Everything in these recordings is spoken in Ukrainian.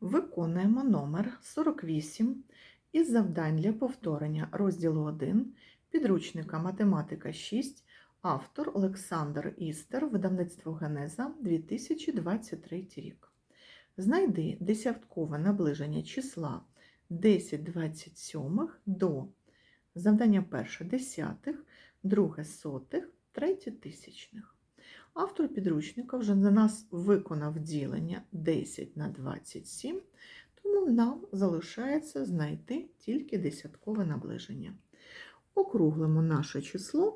Виконуємо номер 48 із завдань для повторення розділу 1 підручника Математика 6, автор Олександр Істер, видавництво Генеза 2023 рік. Знайди десяткове наближення числа 10 27 до завдання перше десятих, друге сотих, третє тисячних. Автор підручника вже за нас виконав ділення 10 на 27, тому нам залишається знайти тільки десяткове наближення. Округлимо наше число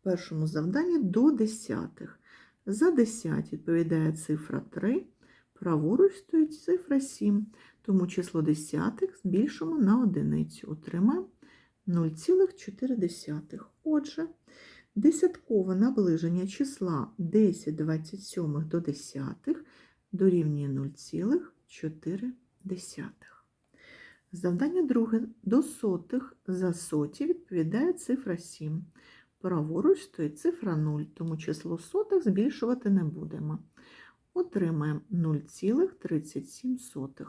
в першому завданні до десятих. За 10 відповідає цифра 3, праворуч стоїть цифра 7, тому число десятих збільшимо на одиницю. Отримаємо 0,4. Отже, Десяткове наближення числа 10 27 до десятих дорівнює 0,4. Завдання друге. До сотих за соті відповідає цифра 7. Праворуч стоїть цифра 0, тому число сотих збільшувати не будемо. Отримаємо 0,37.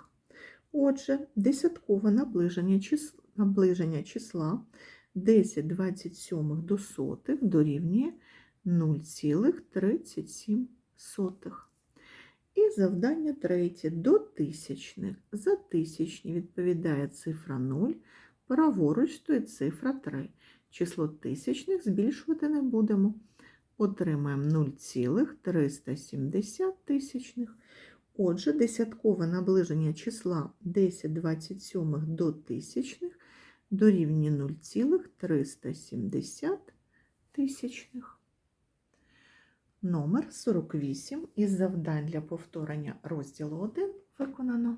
Отже, десяткове наближення числа, наближення числа 10 27 до сотих дорівнює 0,37. І завдання третє до тисячних. За тисячні відповідає цифра 0, праворуч стоїть цифра 3. Число тисячних збільшувати не будемо. Отримаємо 0,370 тисячних. Отже, десяткове наближення числа 10 27 до тисячних дорівнює 0,370 тисячних. Номер 48 із завдань для повторення розділу 1 виконано.